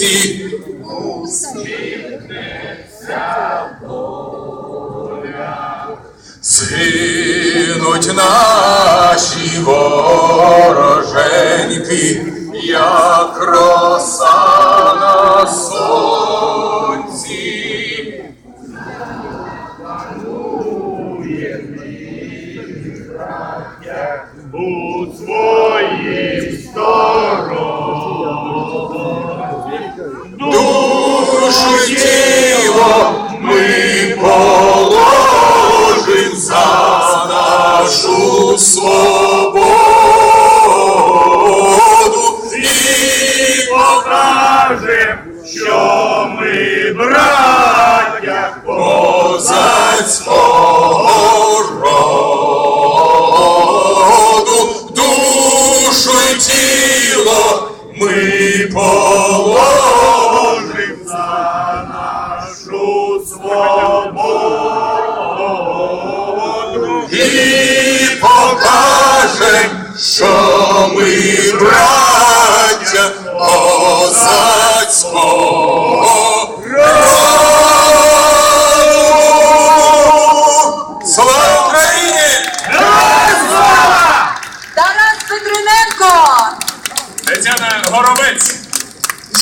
віці. Згинуть наші вороженьки, як роса на сонці. Панує у ми браття козацького роду, душу й тіло ми положим за нашу свободу. і покажем, що